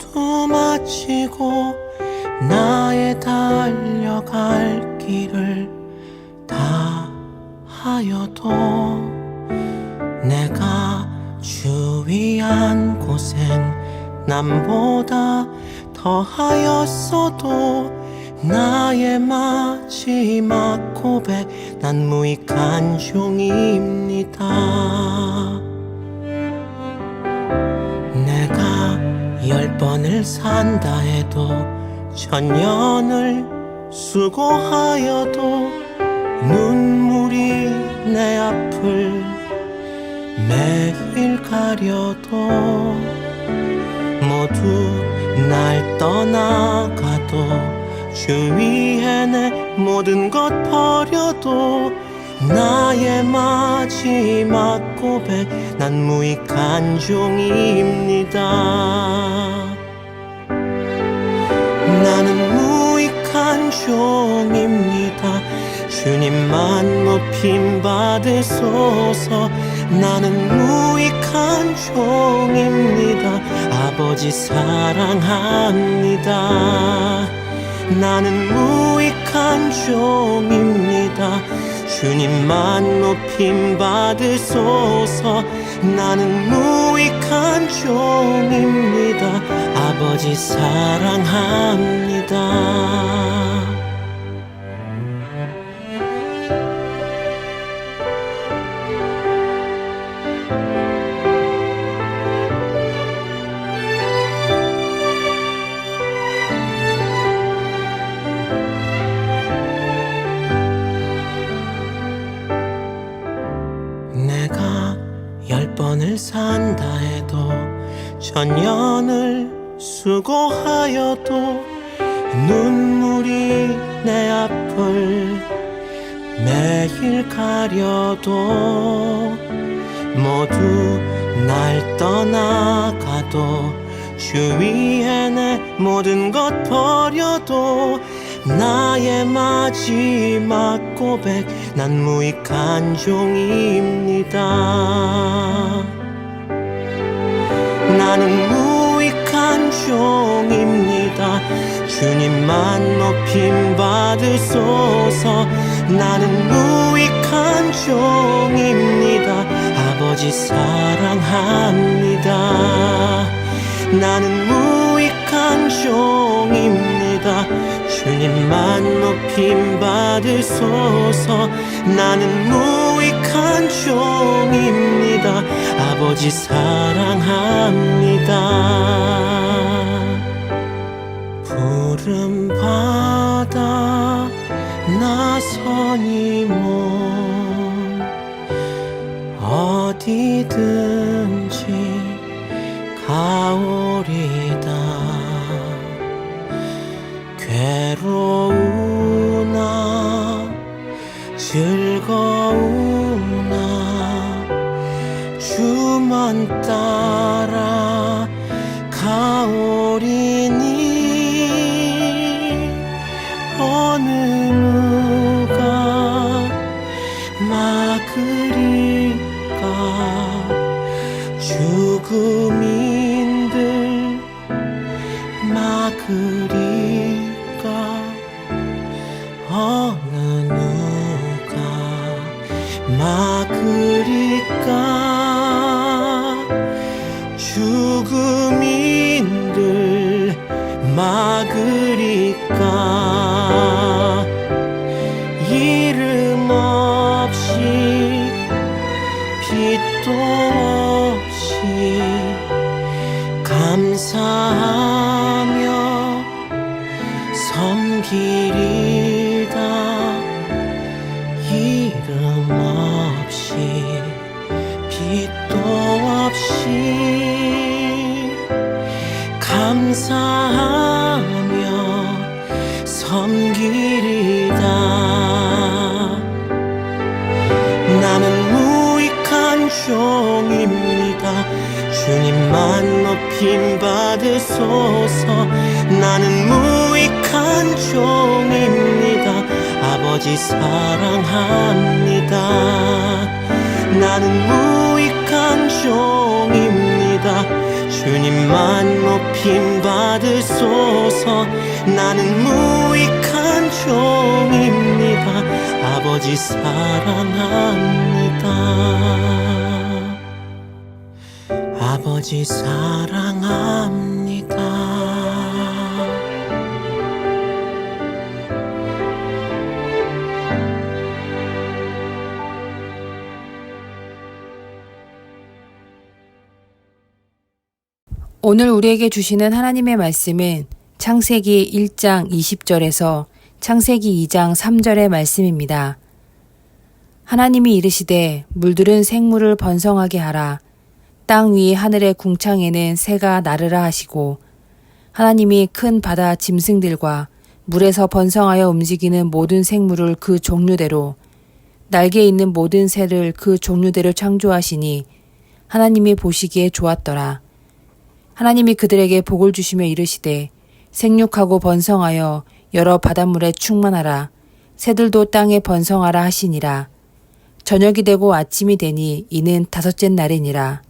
모두 마치고 나의 달려갈 길을 다 하여도 내가 주위한 고생 남보다 더하였어도 나의 마지막 고백 난 무익한 종입니다 번을 산다 해도 천년을 수고하여도 눈물이 내 앞을 매일 가려도 모두 날 떠나가도 주위에 내 모든 것 버려도 나의 마지막 고백 난 무익한 종입니다 종입니다. 주님만 높임 받으소서. 나는 무익한 종입니다. 아버지 사랑합니다. 나는 무익한 종입니다. 주님만 높임 받으소서 나는 무익한 종입니다. 아버지 사랑합니다 산다 해도 천년을 수고하여도 눈물이 내 앞을 매일 가려도 모두 날 떠나가도 주위에 내 모든 것 버려도 나의 마지막 고백 난 무익한 종입니다 나는 무익한 종입니다. 주님만 높임 받으소서. 나는 무익한 종입니다. 아버지 사랑합니다. 나는 무익한 종입니다 주님만 높임 받으소서. 나는 무익한 종입니다. 아버지 사랑합니다. 부름 받아 나서니 몸 어디든 주만 따라 가오리니 어느 누가 막으리까? 죽음 막으리까 나만 높임 받으소서. 나는 무익한 종입니다. 아버지 사랑합니다. 나는 무익한 종입니다. 주님만 높임 받으소서. 나는 무익한 종입니다. 아버지 사랑합니다. 아버지 사랑합니다 오늘 우리에게 주시는 하나님의 말씀은 창세기 1장 20절에서 창세기 2장 3절의 말씀입니다. 하나님이 이르시되 물들은 생물을 번성하게 하라. 땅 위 하늘의 궁창에는 새가 나르라 하시고 하나님이 큰 바다 짐승들과 물에서 번성하여 움직이는 모든 생물을 그 종류대로 날개 있는 모든 새를 그 종류대로 창조하시니 하나님이 보시기에 좋았더라. 하나님이 그들에게 복을 주시며 이르시되 생육하고 번성하여 여러 바닷물에 충만하라. 새들도 땅에 번성하라 하시니라. 저녁이 되고 아침이 되니 이는 다섯째 날이니라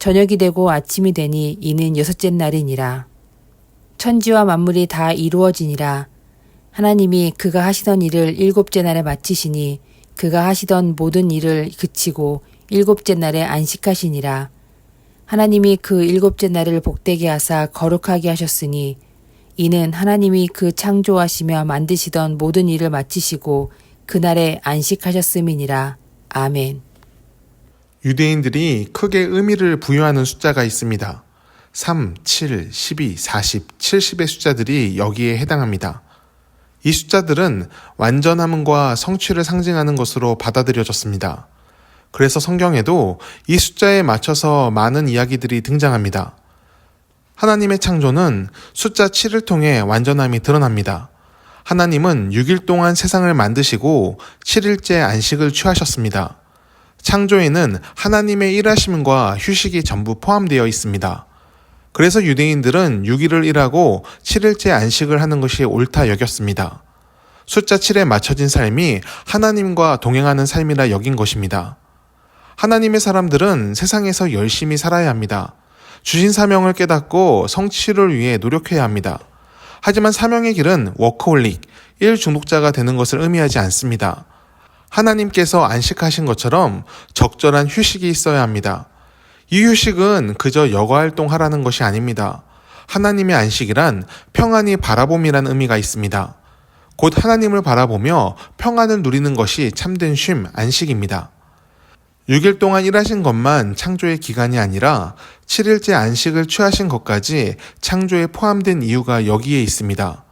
저녁이 되고 아침이 되니 이는 여섯째 날이니라. 천지와 만물이 다 이루어지니라. 하나님이 그가 하시던 일을 일곱째 날에 마치시니 그가 하시던 모든 일을 그치고 일곱째 날에 안식하시니라. 하나님이 그 일곱째 날을 복되게 하사 거룩하게 하셨으니 이는 하나님이 그 창조하시며 만드시던 모든 일을 마치시고 그날에 안식하셨음이니라. 아멘. 유대인들이 크게 의미를 부여하는 숫자가 있습니다. 3, 7, 12, 40, 70의 숫자들이 여기에 해당합니다. 이 숫자들은 완전함과 성취를 상징하는 것으로 받아들여졌습니다. 그래서 성경에도 이 숫자에 맞춰서 많은 이야기들이 등장합니다. 하나님의 창조는 숫자 7을 통해 완전함이 드러납니다. 하나님은 6일 동안 세상을 만드시고 7일째 안식을 취하셨습니다. 창조에는 하나님의 일하심과 휴식이 전부 포함되어 있습니다. 그래서 유대인들은 6일을 일하고 7일째 안식을 하는 것이 옳다 여겼습니다. 숫자 7에 맞춰진 삶이 하나님과 동행하는 삶이라 여긴 것입니다. 하나님의 사람들은 세상에서 열심히 살아야 합니다. 주신 사명을 깨닫고 성취를 위해 노력해야 합니다. 하지만 사명의 길은 워커홀릭, 일 중독자가 되는 것을 의미하지 않습니다. 하나님께서 안식하신 것처럼 적절한 휴식이 있어야 합니다. 이 휴식은 그저 여가 활동하라는 것이 아닙니다. 하나님의 안식이란 평안히 바라봄이라는 의미가 있습니다. 곧 하나님을 바라보며 평안을 누리는 것이 참된 쉼, 안식입니다. 6일 동안 일하신 것만 창조의 기간이 아니라 7일째 안식을 취하신 것까지 창조에 포함된 이유가 여기에 있습니다.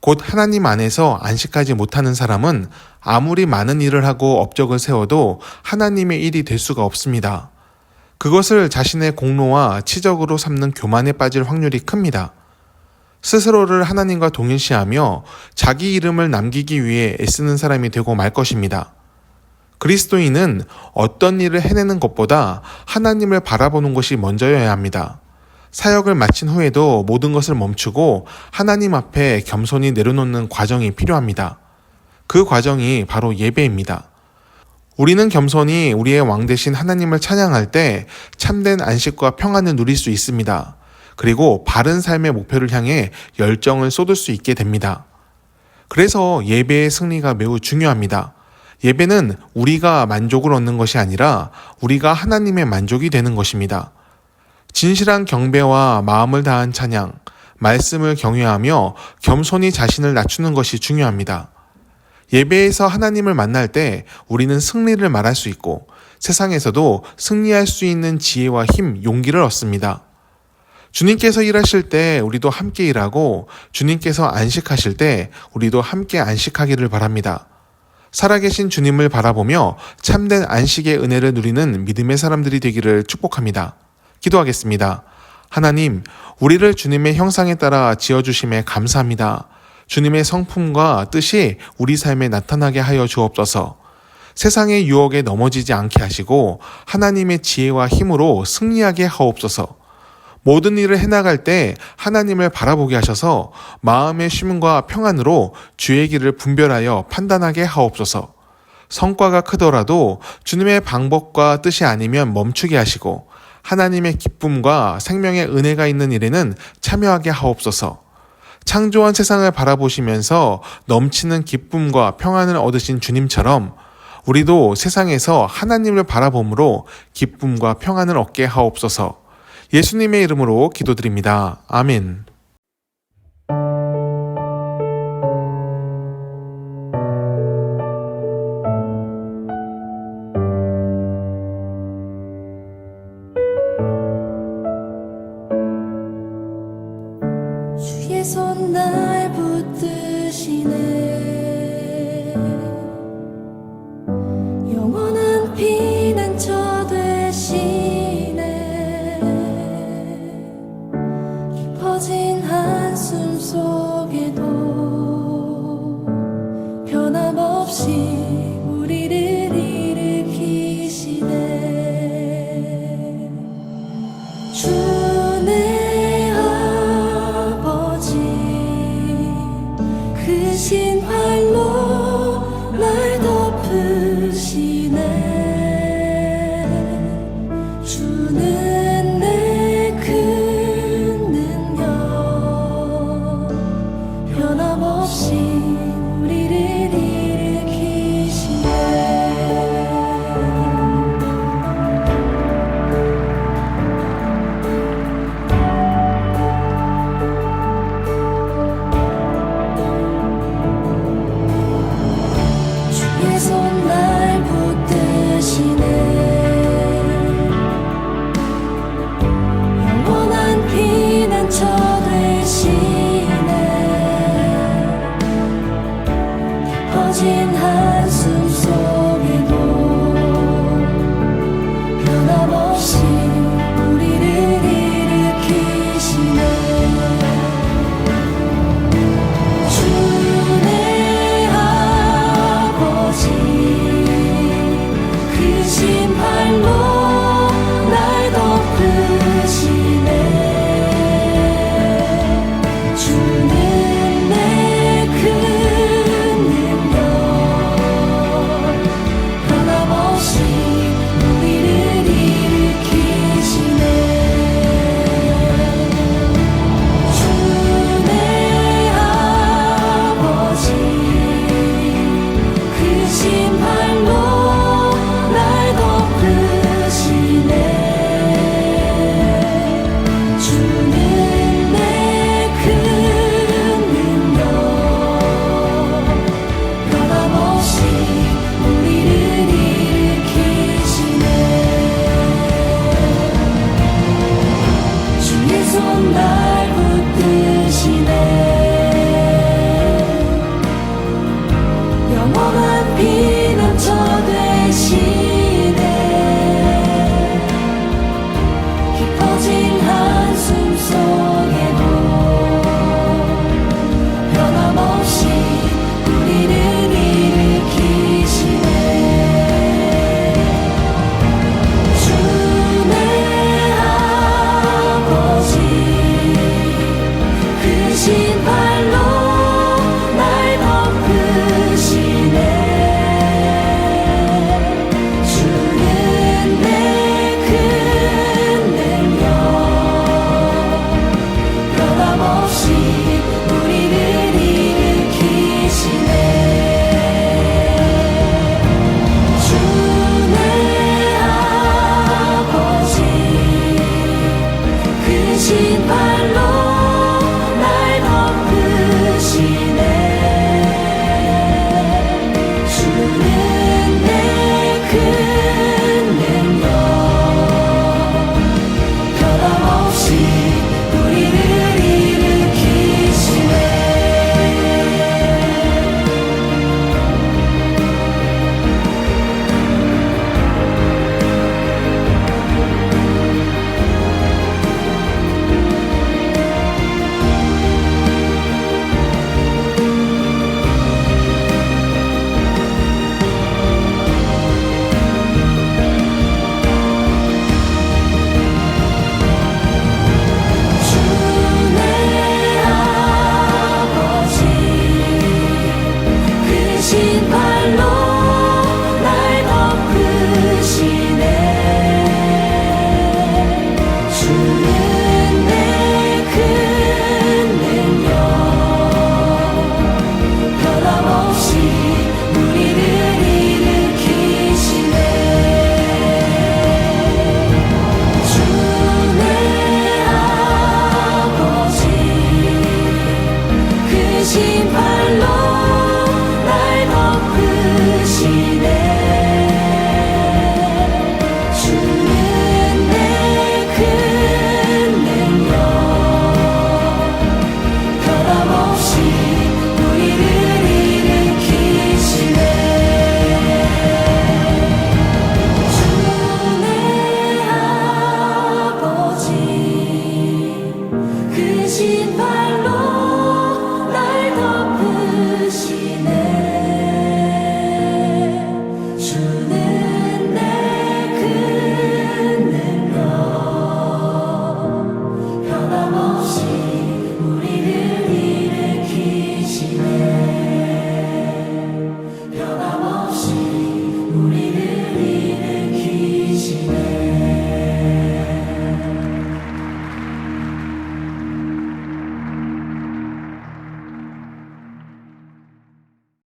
곧 하나님 안에서 안식하지 못하는 사람은 아무리 많은 일을 하고 업적을 세워도 하나님의 일이 될 수가 없습니다. 그것을 자신의 공로와 치적으로 삼는 교만에 빠질 확률이 큽니다. 스스로를 하나님과 동일시하며 자기 이름을 남기기 위해 애쓰는 사람이 되고 말 것입니다. 그리스도인은 어떤 일을 해내는 것보다 하나님을 바라보는 것이 먼저여야 합니다. 사역을 마친 후에도 모든 것을 멈추고 하나님 앞에 겸손히 내려놓는 과정이 필요합니다. 그 과정이 바로 예배입니다. 우리는 겸손히 우리의 왕 대신 하나님을 찬양할 때 참된 안식과 평안을 누릴 수 있습니다. 그리고 바른 삶의 목표를 향해 열정을 쏟을 수 있게 됩니다. 그래서 예배의 승리가 매우 중요합니다. 예배는 우리가 만족을 얻는 것이 아니라 우리가 하나님의 만족이 되는 것입니다. 진실한 경배와 마음을 다한 찬양, 말씀을 경외하며 겸손히 자신을 낮추는 것이 중요합니다. 예배에서 하나님을 만날 때 우리는 승리를 말할 수 있고 세상에서도 승리할 수 있는 지혜와 힘, 용기를 얻습니다. 주님께서 일하실 때 우리도 함께 일하고 주님께서 안식하실 때 우리도 함께 안식하기를 바랍니다. 살아계신 주님을 바라보며 참된 안식의 은혜를 누리는 믿음의 사람들이 되기를 축복합니다. 기도하겠습니다. 하나님, 우리를 주님의 형상에 따라 지어주심에 감사합니다. 주님의 성품과 뜻이 우리 삶에 나타나게 하여 주옵소서. 세상의 유혹에 넘어지지 않게 하시고 하나님의 지혜와 힘으로 승리하게 하옵소서. 모든 일을 해나갈 때 하나님을 바라보게 하셔서 마음의 쉼과 평안으로 주의 길을 분별하여 판단하게 하옵소서. 성과가 크더라도 주님의 방법과 뜻이 아니면 멈추게 하시고 하나님의 기쁨과 생명의 은혜가 있는 일에는 참여하게 하옵소서. 창조한 세상을 바라보시면서 넘치는 기쁨과 평안을 얻으신 주님처럼 우리도 세상에서 하나님을 바라봄으로 기쁨과 평안을 얻게 하옵소서. 예수님의 이름으로 기도드립니다. 아멘. 너는